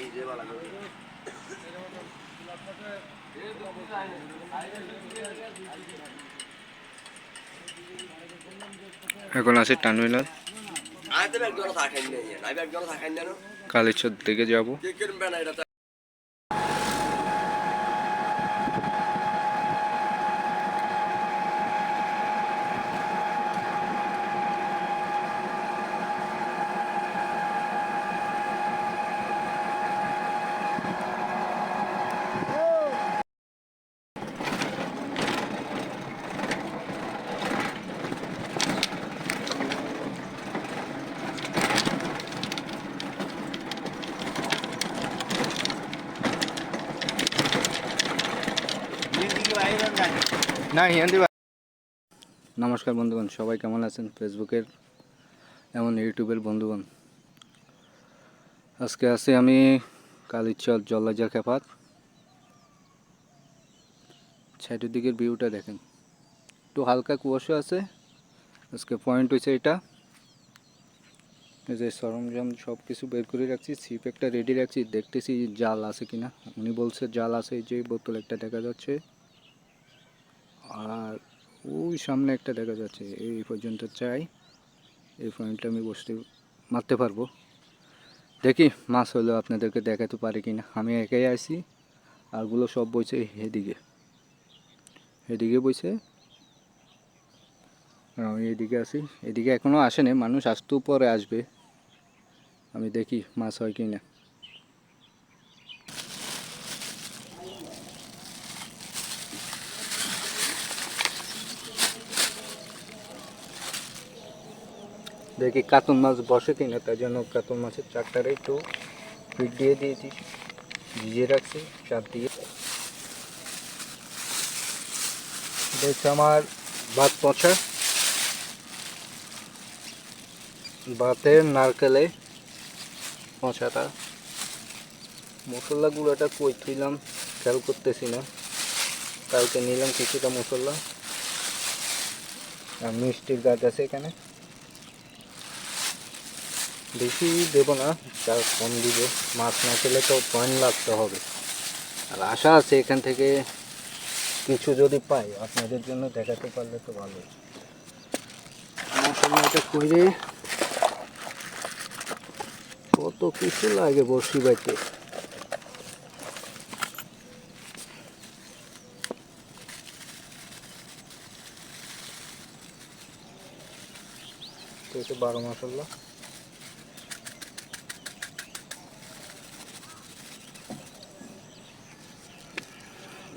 নিজে বালা করি এখন আছে জানো কালীচর দিকে যাব। নমস্কার বন্ধুগণ, সবাই কেমন আছেন? ফেসবুকের এমন ইউটিউবের বন্ধুগণ। আজকে আছি আমি কালীচর জল্লাজা খেপাত। সাইডের দিকের ভিউটা দেখেন। একটু হালকা কুয়াশা আছে। আজকে পয়েন্ট হয়েছে এটা। যে সরঞ্জাম সব কিছু বের করে রাখছি ছিপ একটা রেডি রাখছি। দেখতেছি জাল আছে কিনা। উনি বলছে জাল আছে যে বোতল একটা দেখা যাচ্ছে। আর ওই সামনে একটা দেখা যাচ্ছে, এই পর্যন্ত চাই। এই পয়েন্টটা আমি বসতে, মারতে পারব। দেখি মাছ হলেও আপনাদেরকে দেখাতে পারি কি না আমি একাই আসি আরগুলো সব বইছে এদিকে। এদিকে বইছে আমি এদিকে আসি এদিকে এখনও আসেনি, মানুষ আসতেও পরে আসবে। আমি দেখি মাছ হয় কি না দেখি কাতল মাছ বসে কিনা, তার জন্য কাতল মাছের চারটারে একটু ফিট দিয়ে দিয়েছি। ভিজিয়ে রাখছি, চাপ দিয়ে। দেখছি আমার ভাত পচা। ভাতের নারকেলে পচাটা। মশলা গুঁড়োটা কই থইলাম, খেয়াল করতেছি না। কালকে নিলাম কিছুটা মশলা। আর মিষ্টির গাছ আছে এখানে। বেশি দেবো না, যা কম দিব। মাছ না খেলে তো পয়েন্ট লাগতে হবে। আর আশা আছে এখান থেকে কিছু যদি পাই, আপনাদের জন্য দেখাতে পারলে তো ভালো মশলাটা করে কত কিছু লাগে বসি বাইতে এটা বারো মশলা।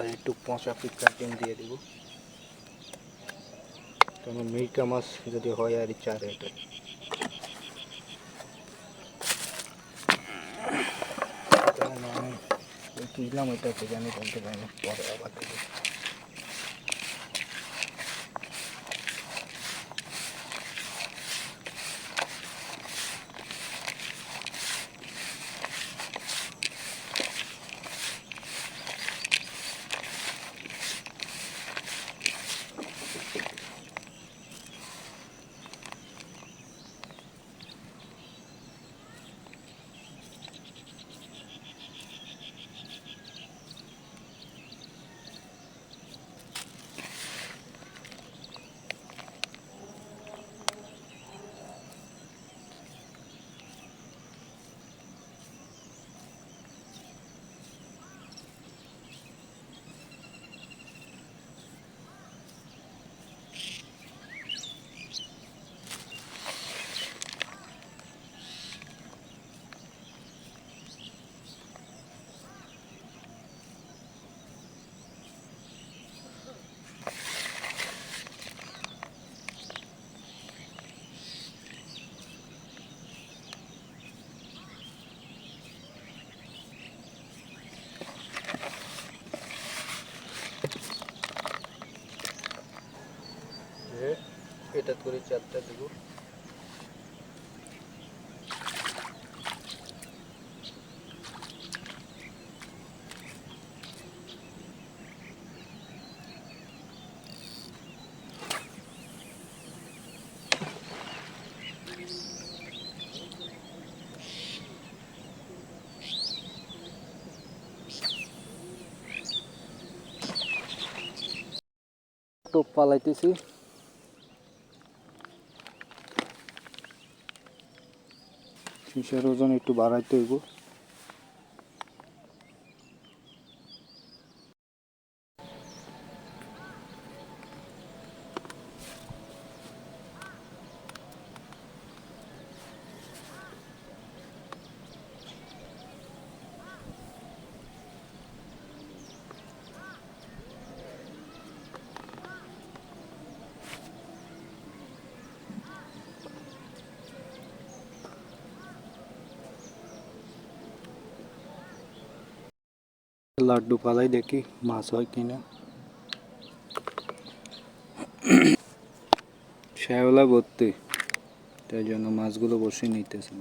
আর একটু পচা পিকাটিং দিয়ে দিব। কারণ মির্কা মাছ যদি হয় আর চার এটা কারণ ওইটাকে জানি বলতে পারি পরে আবার দেবো হঠাৎ করে চারটা দেবো টোপ পালাইতেছি। সিসার ওজন একটু বাড়াইতে হইব? লাড্ডু পালাই দেখি মাছ হয় কিনা। শ্যাওলা ভর্তি তাই জন্য মাছগুলো বসে নিতেছে।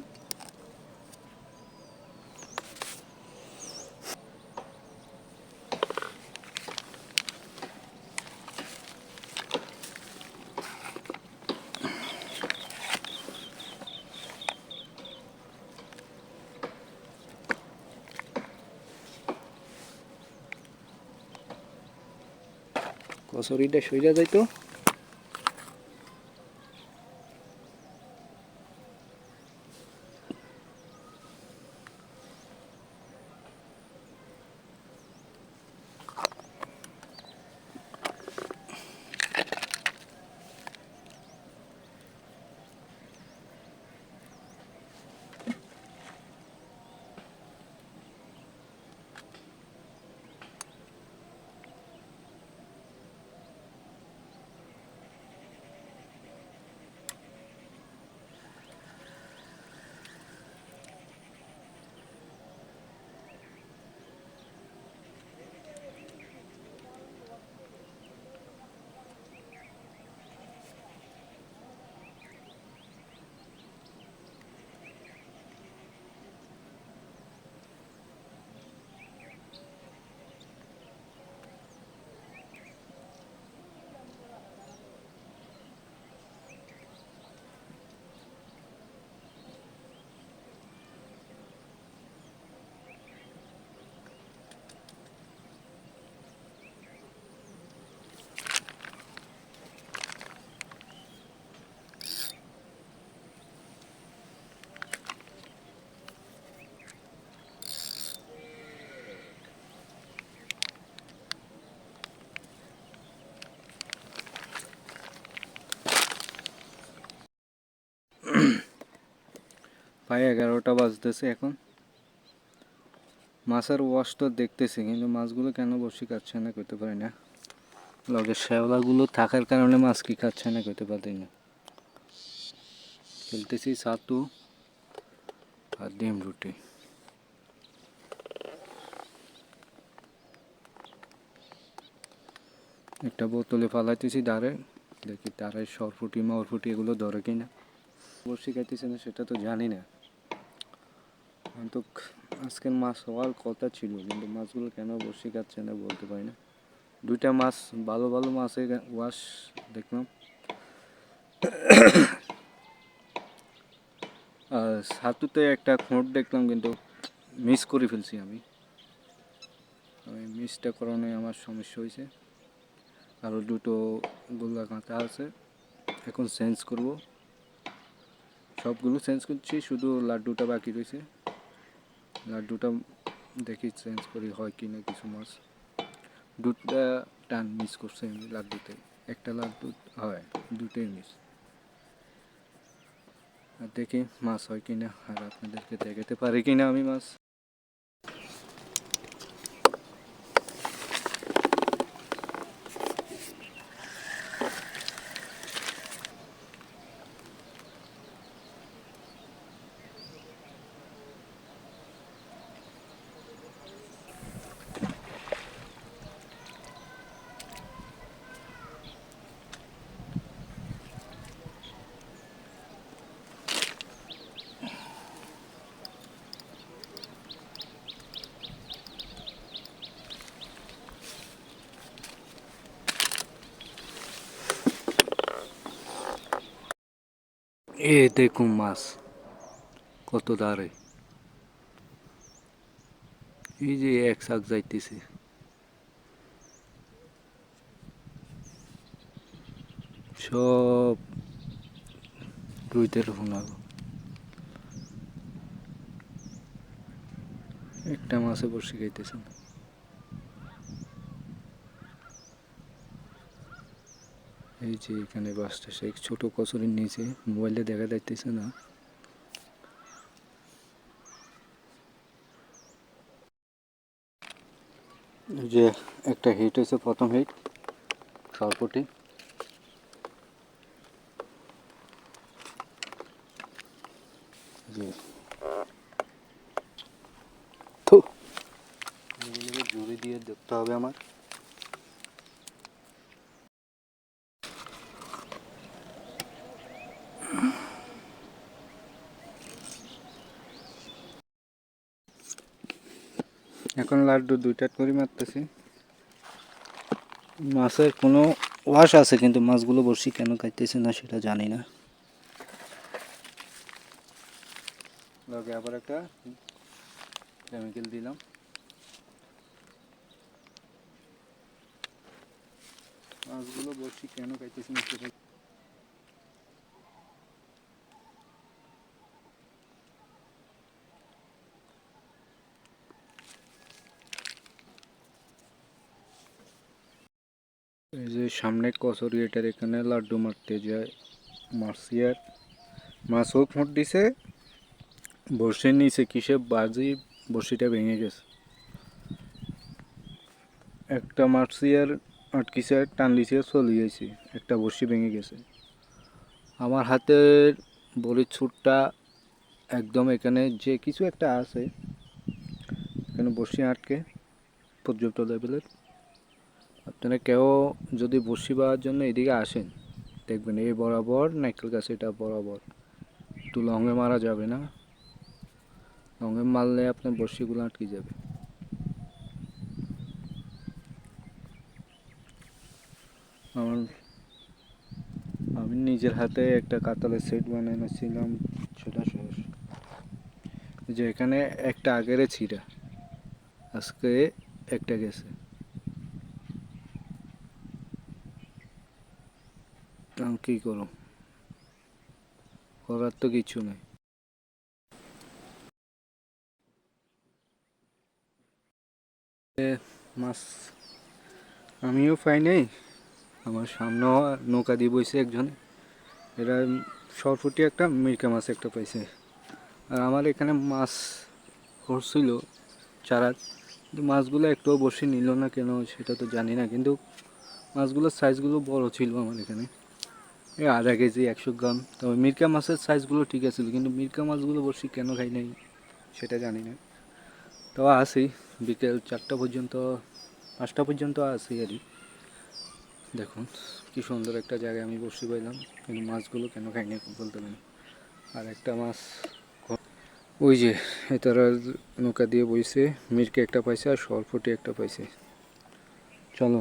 কচুরিটা সইরা যাইতো। প্রায় এগারোটা বাজতেছে এখন। মাছের ওয়াশ তো দেখতেছি, কিন্তু মাছগুলো কেন বসে খাচ্ছে না করতে পারি না। লগে শ্যাওলাগুলো থাকার কারণে মাছ কি খাচ্ছে না করতে পারি না। খেলতেছি সাতু আর ডিম রুটি। একটা বোতলে ফালাইতেছি দাঁড়ে, দেখি তারে সরফুটি, মারফুটি এগুলো ধরে কিনা। বসি খাইতেছে না, সেটা তো জানি না। কিন্তু আজকের মাছ হওয়ার কথা ছিল, কিন্তু মাছগুলো কেন বসে খাচ্ছে না বলতে পারি না। দুইটা মাছ, ভালো ভালো মাছের ওয়াশ দেখলাম। আর সাতুতে একটা খোঁট দেখলাম, কিন্তু মিস করে ফেলছি আমি। ওই মিসটা করানো আমার সমস্যা হয়েছে। আরও দুটো গোল্লা কাঁচা আছে, এখন চেঞ্জ করব। সবগুলো চেঞ্জ করছি, শুধু লাড্ডুটা বাকি রয়েছে। লাড্ডুটা দেখি চেঞ্জ করি, হয় কি না কিছু মাছ। দুটা টান মিস করছে আমি লাড্ডুতে। একটা লাড্ডু হয়, দুটোই মিস আর দেখি মাছ হয় কি না, আর আপনাদেরকে দেখাতে পারি কি না আমি মাছ। এ দেখুন মাছ, কত দাঁড়ে। এই যে এক শাক যাইতেছে। সব রুইতে ফোনাবো একটা মাছে বসে খাইতেছে। না এই যে এখানে বাসটা, সেই ছোট কচুরির নিচে মোবাইলে দেখা যাইতেছে না। যে একটা হিট হয়েছে, প্রথম হিট সরপটি। জুড়ে দিয়ে দেখতে হবে আমার। এখন লাড্ডু দুইটা করে মারতেছি। মাছের কোনো ওয়াশ আছে, কিন্তু মাছগুলো বসি কেন খাইতেছে না সেটা জানি না। লগে আবার একটা কেমিক্যাল দিলাম। মাছগুলো বসি কেন খাইতেছে না সেটা এই যে সামনে কচুরি এটার এখানে লাড্ডু মারতে যায়। মারছি আর হোক মোট দিছে বসে নিচে কিসে বাজি বসিটা ভেঙে গেছে। একটা মারছি আর আটকিছে টান দিছে চলে গেছে একটা বসি ভেঙে গেছে। আমার হাতের বড়ির ছুটটা একদম এখানে যে কিছু একটা আছে, এখানে বসি আটকে পর্যাপ্ত লেভেলের আপনারা কেউ যদি বসি পাওয়ার জন্য এদিকে আসেন, দেখবেন এই বরাবর নাইকেল গাছ এটা বরাবর। একটু লঙে মারা যাবে না? লঙে মারলে আপনার বসিগুলো আটকে যাবে। আমার আমি নিজের হাতে একটা কাতালের সেট বানিয়ে এনেছিলাম সেটা শেষ যে এখানে একটা আগের ছিঁড়া। আজকে একটা গেছে আমি কী করো করার তো কিছু নেই। মাছ আমিও পাই নাই। আমার সামনেও নৌকা দিয়ে বইছে একজনে। এরা সরফুটি একটা মিরকা মাছ একটা পাইছে। আর আমার এখানে মাছ ধরছিল চারা কিন্তু মাছগুলো একটুও বসে নিল না কেন সেটা তো জানি না। কিন্তু মাছগুলোর সাইজগুলো বড় ছিল আমার এখানে। এই আধা কেজি, একশো গ্রাম। তবে মিরকা মাছের সাইজগুলো ঠিক আছে, কিন্তু মিরকা মাছগুলো বসি কেন খাই নাই, সেটা জানি না। তো আসি, বিকেল চারটা পর্যন্ত, পাঁচটা পর্যন্ত আসি আর। দেখুন, কি সুন্দর একটা জায়গায় আমি বসে পাইলাম, কিন্তু মাছগুলো কেন খাই নাই বলতে পারি আর একটা মাছ ওই যে তারা নৌকা দিয়ে বইছে, মিরকে একটা পাইছে আর সরফুটি একটা পাইছে। চলো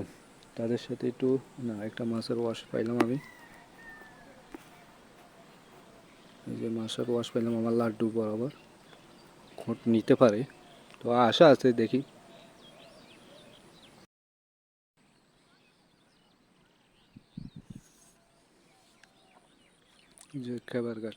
তাদের সাথে একটু, না, একটা মাছের ওয়াশ পাইলাম আমি। এই যে মাসের ওয়াশ পেলাম, আমার লাড্ডু বরাবর। খোঁট নিতে পারে, তো আশা আছে, দেখি। যে খাবার গাছ।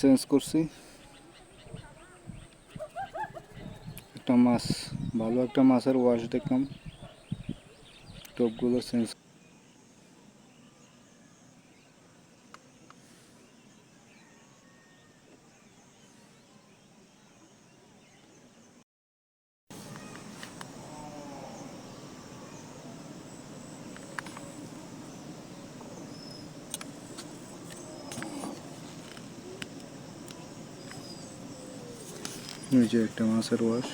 চেঞ্জ করছি। একটা মাছ ভালো একটা মাছের ওয়াশ দেখলাম। টপগুলো চেঞ্জ যে একটা মাছের ওয়াশ